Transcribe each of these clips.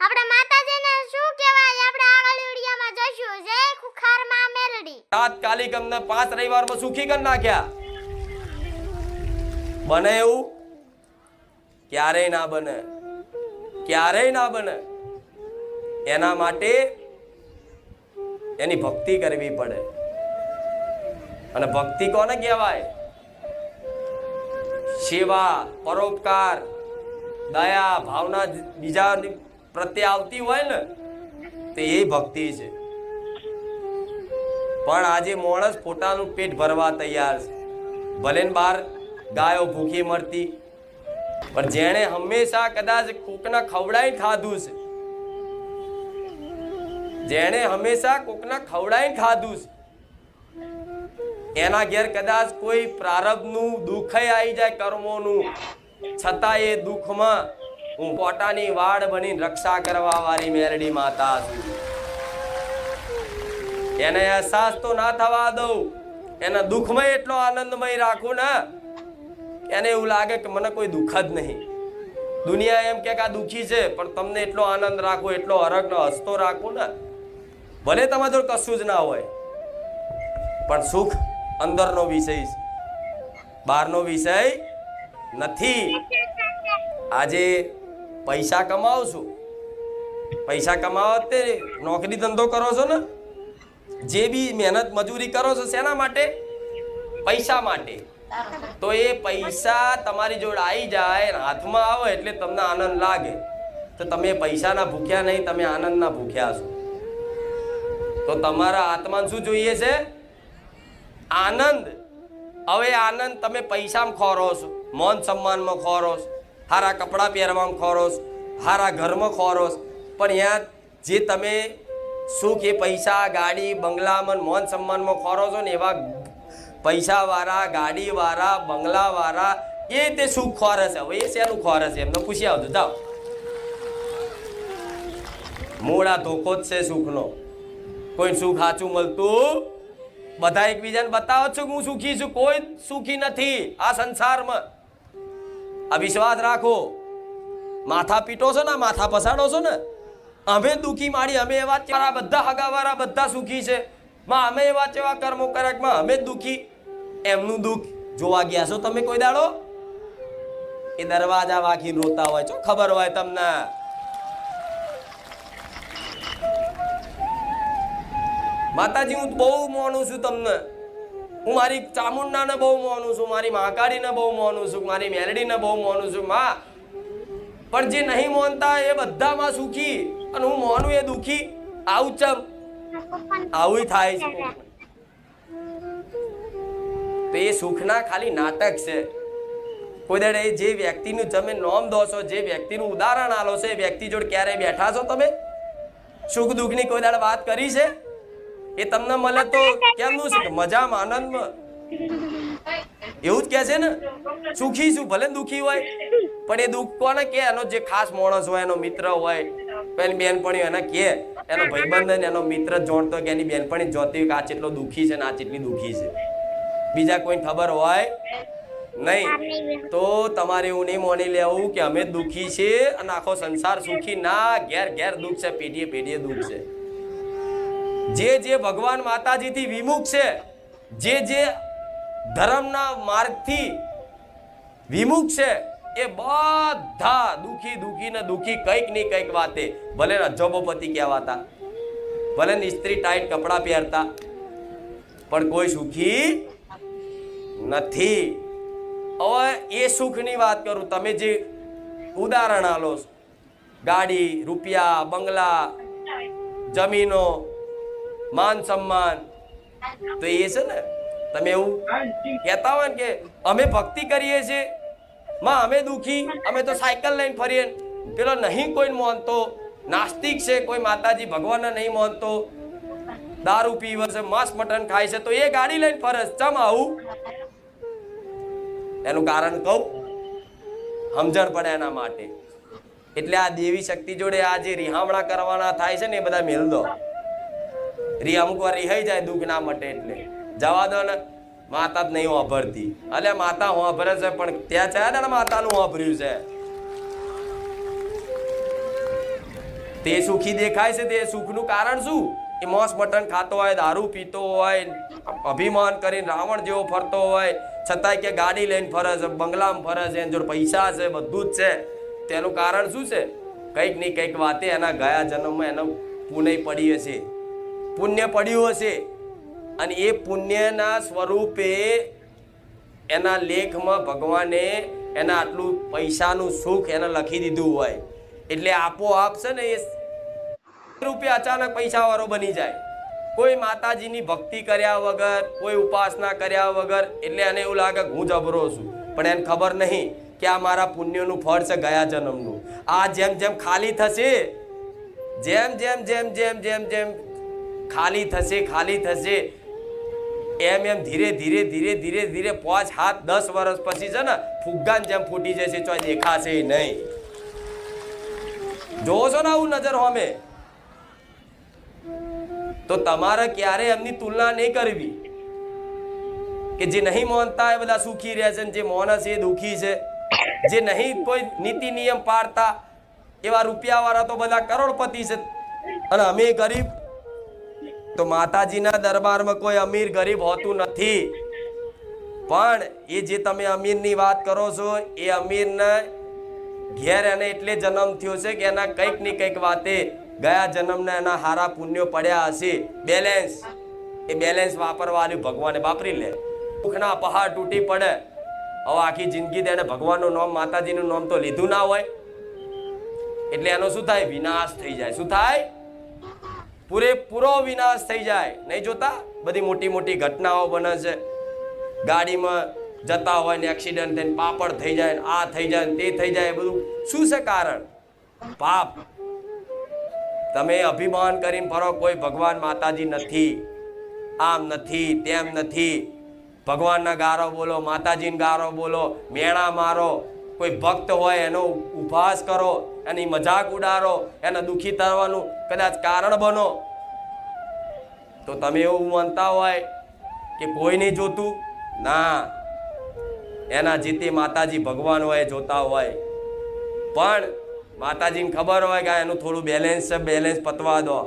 આપણે માતાજીને શું કહેવાય? આપણે આગળ વિડીયોમાં જોઈશું. જય ખુખારમાં મેલડી તાત્કાલિક અમને પાંચ રવિવારમાં સુખી કરી નાખ્યા. બને એવું? ક્યારેય ના બને. ક્યારેય ના બને. એના માટે એની ભક્તિ કરવી પડે. અને ભક્તિ કોને કહેવાય? સેવા, પરોપકાર, દયા, ભાવના, બીજા પ્રત્યે આવતી હોય ને, તો એ ભક્તિ છે. પણ આજે માણસ પોતાનું પેટ ભરવા તૈયાર છે. ભલે બાર ગાયો ભૂખી મરતી, પણ જેણે હંમેશા કદાચ કોકના ખવડાઈને ખાધું છે. જેણે હંમેશા કોકના ખવડાઈને ખાધું છે. એના ઘેર કદાચ કોઈ પ્રારબ્ધનું દુઃખ આવી જાય કર્મોનું. છતાં એ દુઃખમાં હું પોતાની વાડ બની રક્ષા કરવા વાળી મેરડી માતા છું એને અહેસાસ તો ના થવા દઉં. એના દુઃખમાં એટલો આનંદમય રાખું ને, એને એવું લાગે કે મને કોઈ દુઃખ જ નહીં. દુનિયા એમ કે આ દુઃખી છે, પણ તમને એટલો આનંદ રાખો, એટલો હરખ હસતો રાખો ને, ભલે તમારા જોડે કશું જ ના હોય. પણ સુખ અંદરનો વિષય છે. બહારનો વિષય નથી. આજે પૈસા કમાવશું. પૈસા કમાવો તે નોકરી ધંધો કરો છો ને? જે બી મહેનત મજૂરી કરો છો શેના માટે? પૈસા માટે. તો એ પૈસા તમારી જોડે આવી જાય હાથમાં આવે એટલે તમને આનંદ લાગે. તો તમે પૈસાના ભૂખ્યા નહીં, તમે આનંદના ભૂખ્યા છો. તો તમારા આત્માને શું જોઈએ છે? આનંદ. હવે આનંદ તમે પૈસામાં ખોરો છો, મોન સન્માનમાં ખોરો છો. સારા કપડાં પહેરવામાં ખોરો હારા ઘરમાં ખોરો પણ અહીંયા જે તમે સુખ એ પૈસા, ગાડી, બંગલામાં મોન સન્માનમાં ખોરો છો ને, એવા પૈસાવાળા, ગાડીવાળા, બંગલાવાળા, એ તે સુખ ખોરે છે? હવે એ શેનું ખોરે છે? એમને પૂછી આવજો, જાઓ. મૂળ આ ધોકો જ છે સુખનો. કોઈ સુખ સાચું મળતું બધા એકબીજાને બતાવો છો કે હું સુખી છું. કોઈ સુખી નથી આ સંસારમાં. આ વિશ્વાસ રાખો. માથા પીટો છો ને માથા પસાડો છો ને, અમે દુખી માડી અમે એવા મારા બધા હગાવાળા બધા સુખી છે. માં, અમે એવા જેવા કર્મો કર્યા માં, અમે દુખી. એમનું દુઃખ જોવા ગયા છો તમે કોઈ દાડો? એ દરવાજા વાંખીને રોતા હોય છો ખબર હોય તમને? માતાજી, હું બહુ મોનું છું તમને. હું મારી ચામુંડાને બહુ મોનું છું, મારી મહાકાળીને બહુ મોનું છું, મારી મેલડીને બહુ મોનું છું, માં. પણ જે નહીં મોનતા એ બધામાં સુખી અને હું મોનું એ દુખી. આવું ચમ આવું થાય છે. તો એ સુખના ખાલી નાટક છે. કોઈ દાડે જે વ્યક્તિનું તમે નોમ દો છો જે વ્યક્તિનું ઉદાહરણ આલો છો, એ વ્યક્તિ જોડે ક્યારે બેઠા છો તમે? સુખ દુઃખની કોઈ દાડે વાત કરી છે? એ તમને મળે તો કેમનું છે? મજામાં, આનંદમાં. એવું જ કે છે ને, સુખી છું, ભલે દુખી હોય, પણ એ દુઃખ કોને કે એનો જે ખાસ માણસ હોય, એનો મિત્ર હોય, પેલી બેનપણી એને કે એનો ભાઈબંધ એનો મિત્ર જોણતો કે એની બેનપણી જોતી હોય કે આ કેટલો દુખી છે ને, આ જેટલી દુઃખી છે. બીજા કોઈ ખબર હોય? નહીં. તો તમારે એવું નહીં માની લેવું કે અમે દુઃખી છીએ અને આખો સંસાર સુખી ના, ઘેર ઘેર દુઃખ છે, પેઢીએ પેઢીએ દુઃખ છે. જે જે ભગવાન માતાજીથી વિમુખ છે, જે જે ધર્મના માર્ગથી વિમુખ છે, એ બધા દુખી દુખી ને દુખી કંઈકની કંઈક વાતે. ભલે ને અજબોપતિ કહેવાતા, ભલે ને સ્ત્રી ટાઈટ કપડાં પહેરતા, પણ કોઈ સુખી નથી. હવે એ સુખની વાત કરું, તમે જે ઉદાહરણ આલો ગાડી, રૂપિયા, બંગલા, જમીનો માન સન્માન. તો એ છે ને, તમે એવું કહેતા હોય કે અમે ભક્તિ કરીએ છીએ, માં અમે દુખી, અમે તો સાયકલ લઈને ફરીએ પેલો નહીં કોઈ માનતો, નાસ્તિક છે, કોઈ માતાજી ભગવાનને નહીં માનતો. દારૂ પીવે છે, માંસ મટન ખાય છે, તો એ ગાડી લઈને ફરે છે. ચમ આવું? એનું કારણ કહું, સમજણ પડે એના માટે. એટલે આ દેવી શક્તિ જોડે આ જે રિહામણા કરવાના થાય છે ને, એ બધા મેલ દો. રી અમુક વાર રિહાઈ જાય દુઃખ ના મટે એટલે. જવા દો ને. માતા જ નહીં વાપરતી. અલે માતા વાપરે છે, પણ ત્યાં છે ને માતાનું વાપર્યું છે. તે સુખી દેખાય છે, તે સુખનું કારણ શું? એ મોસ મટન ખાતો હોય, દારૂ પીતો હોય, અભિમાન કરીને રાવણ જેવો ફરતો હોય, છતાંય કે ગાડી લઈને ફરે છે, બંગલામાં ફરે છે, એની જોડે પૈસા છે, બધું જ છે. તેનું કારણ શું છે? કંઈક નહીં કંઈક વાતે એના ગયા જન્મમાં, એનો પુણ્ય પડી હશે. પુણ્ય પડ્યું હશે. અને એ પુણ્યના સ્વરૂપે એના લેખમાં ભગવાને એના આટલું પૈસાનું સુખ એને લખી દીધું હોય. એટલે આપોઆપ છે ને એ રૂપે અચાનક પૈસાવાળો બની જાય. કોઈ માતાજીની ભક્તિ કર્યા વગર, કોઈ ઉપાસના કર્યા વગર, એટલે એને એવું લાગે હું જબરો છું. પણ એને ખબર નહીં કે આ મારા પુણ્યનું ફળ છે ગયા જન્મનું. આ જેમ જેમ ખાલી થશે, જેમ જેમ જેમ જેમ જેમ જેમ ખાલી થશે ખાલી થશે. એમ એમ ધીરે ધીરે ધીરે ધીરે ધીરે પાંચ હાથ દસ વર્ષ પછી છે ને, ફુગ્ગાન જેમ ફૂટી જશે, તો દેખાશે નહીં. જોવો છો ને આવું નજર હોમે તો તમારે ક્યારે એમની તુલના નહીં કરવી? કે જે નહીં માનતા એ બધા સુખી રહે છે જે મોનસ એ દુખી છે. જે નહીં કોઈ નીતિ, નિયમ પાડતા, એવા રૂપિયાવાળા તો બધા કરોડપતિ છે. અને અમે ગરીબ તો માતાજીના દરબારમાં કોઈ અમીર ગરીબ હોતું નથી. પણ એ જે તમે અમીરની વાત કરો છો, એ અમીરને ઘેર એને એટલે જન્મ થયો છે કે એના કંઈકની કંઈક વાતે ગયા જન્મના એના હારા પુણ્યો પડ્યા હશે. બેલેન્સ એ બેલેન્સ વાપરવાનું ભગવાને વાપરી લે. દુઃખના પહાડ તૂટી પડે. હવે આખી જિંદગી તેને ભગવાનનું નામ, માતાજીનું નામ તો લીધું ના હોય. એટલે એનો શું થાય? વિનાશ થઈ જાય. શું થાય? પૂરેપૂરો વિનાશ થઈ જાય. નહીં જોતા? બધી મોટી મોટી ઘટનાઓ બને છે. ગાડીમાં જતા હોય ને એક્સિડન્ટ થઈને પાપડ થઈ જાય આ થઈ જાય તે થઈ જાય બધું શું છે કારણ? પાપ. તમે અભિમાન કરીને ફરો, કોઈ ભગવાન માતાજી નથી. આમ નથી, તેમ નથી. ભગવાનના ગારો બોલો, માતાજીને ગારો બોલો, મેણા મારો. કોઈ ભક્ત હોય એનો ઉપવાસ કરો. એની મજાક ઉડાડો એને દુઃખી થવાનું, કદાચ કારણ બનો. તો તમે એવું માનતા હોય કે કોઈ નહીં જોતું? ના. એના જીતે માતાજી ભગવાન હોય, જોતા હોય. પણ માતાજીને ખબર હોય કે એનું થોડું બેલેન્સ છે બેલેન્સ પતવા દો.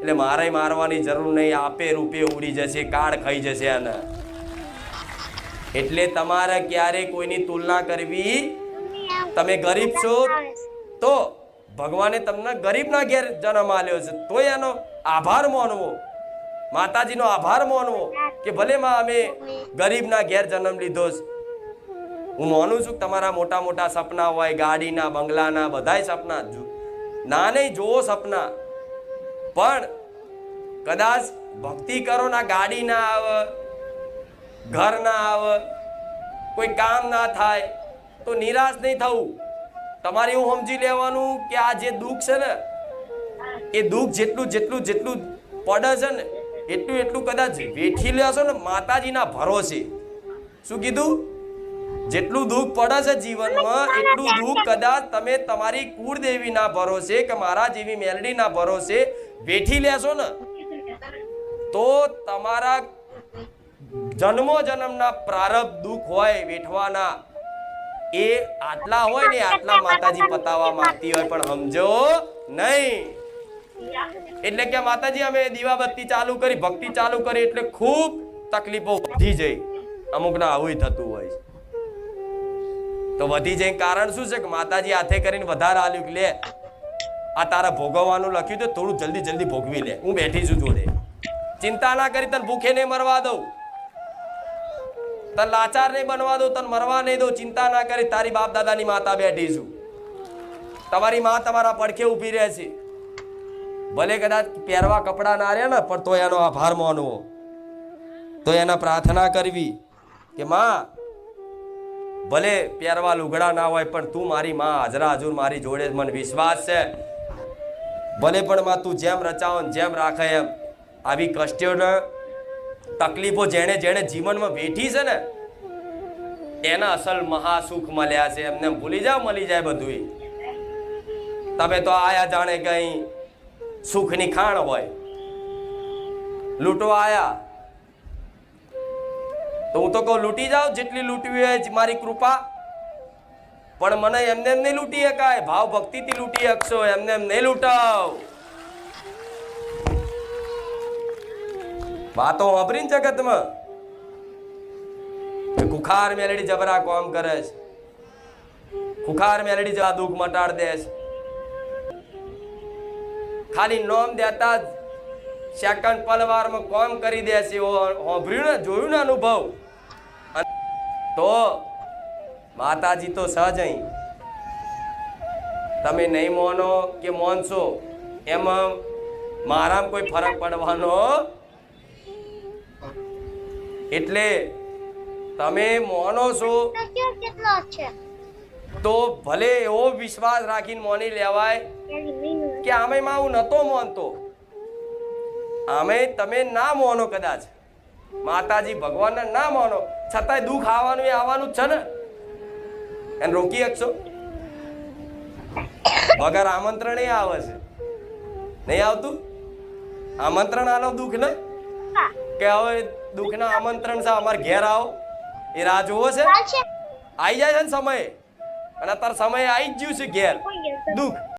એટલે મારે મારવાની જરૂર નહીં, આપે રૂપે ઉડી જશે, કાળ ખાઈ જશે એને. એટલે તમારે ક્યારે કોઈની તુલના કરવી? તમે ગરીબ છો? તો ભગવાને તમને ગરીબના ઘેર જન્મ આલ્યો છે. તોય એનો આભાર માનવો. માતાજીનો આભાર માનવો કે ભલે માં અમે ગરીબના ઘેર જન્મ લીધો છે. હું માનું છું તમારા મોટા મોટા સપના હોય, ગાડીના, બંગલાના, બધાય સપના ના નહીં જોવો સપના. પણ કદાચ ભક્તિ કરો ના, ગાડી ના આવે, ઘર ના આવે, કોઈ કામ ના થાય, તો નિરાશ નહીં થવું. તમારે એવું સમજી લેવાનું કે આ જે દુઃખ છે ને, એ દુઃખ જેટલું જેટલું જેટલું પડે છે ને, એટલું એટલું કદાચ વેઠી લેશો ને માતાજીના ભરોસે. શું કીધું? જેટલું દુઃખ પડે છે જીવનમાં, એટલું દુઃખ કદાચ તમે તમારી કુળદેવીના ભરોસે કે મારા જેવી મેલડીના ભરોસે વેઠી લેશો ને, તો તમારા જન્મો જન્મના પ્રારબ્ધ દુઃખ હોય વેઠવાના. એ આટલા હોય ને આટલા માતાજી પતાવવા માંગતી હોય, પણ સમજો, નહીં. એટલે કે માતાજી, અમે દીવાબત્તી ચાલુ કરી, ભક્તિ ચાલુ કરી, એટલે ખૂબ તકલીફો વધી જઈ. અમુકના આવું થતું હોય છે. તો વધી જાય કારણ શું છે કે માતાજી હાથે કરીને વધારે આલ્યું લે, આ તારા ભોગવવાનું લખ્યું તો થોડું જલ્દી જલ્દી ભોગવી લે. હું બેઠી છું જોડે. ચિંતા ના કરી, તને ભૂખે નહીં મરવા દઉં. તને લાચાર નહીં બનવા દઉં તને મરવા નહીં દો, ચિંતા ના કરી, તારી બાપ દાદાની માતા બેઠી છું. તમારી માં તમારા પડખે ઊભી રહે છે. ભલે કદાચ પહેરવા કપડા ના રહે ને, પણ તો એનો આભાર માનવો. તો એના પ્રાર્થના કરવી કે, માં, ભલે પહેરવા લુગડા ના હોય, પણ તું મારી માં હાજરા હજુર મારી જોડે મને વિશ્વાસ છે. ભલે પણ માં તું જેમ રચાવો જેમ રાખે એમ, આવી કષ્ટોને તકલીફો જેણે જેણે જીવનમાં વેઠી છે ને એના અસલ મહાસુખ મળ્યા છે. એમને ભૂલી જાવ મળી જાય બધું તમે તો આયા જાણે કઈ સુખની ખાણ હોય. લૂંટવા આયા. તો હું તો કહું, લૂંટી જાઓ, જેટલી લૂંટવી હોય મારી કૃપા. પણ મને એમને એમ નહીં લૂંટી શકાય. ભાવ ભક્તિથી લૂંટી શકશો, એમને એમ નહીં લૂંટાવ. વાતો વાપરી ને જગતમાં કુખાર મેલડી જબરા કોમ કરે છે. કુખાર મેલડી જવા દુઃખ મટાડ દે છે. ખાલી નોમ દેતા જ સેકન્ડ પલવારમાં કોમ કરી દે છે. હોભર્યું ને, જોયું ને અનુભવ? તો માતાજી તો સહજ અહીં. તમે નહીં મોનો કે મોનશો, એમાં મારામાં કોઈ ફરક પડવાનો એટલે તમે મોનો છો તો ભલે એવો વિશ્વાસ રાખીને મોની લેવાય કે આમે માં હું નતો માનતો. આમે તમે ના માનો કદાચ. માતાજી ભગવાનને ના માનો. છતાંય દુઃખ આવવાનું એ આવવાનું જ છે ને. એને રોકી શકશો? વગર આમંત્રણ એ આવે છે. નહીં આવતું? આમંત્રણ આનો દુઃખ ને? કે હવે દુઃખના આમંત્રણ છે અમારે ઘેર આવો. એ રાહ જોવો છે. આવી જાય છે ને સમયે. અને અત્યારે સમયે આવી જ ગયું છે ઘેર. દુઃખ.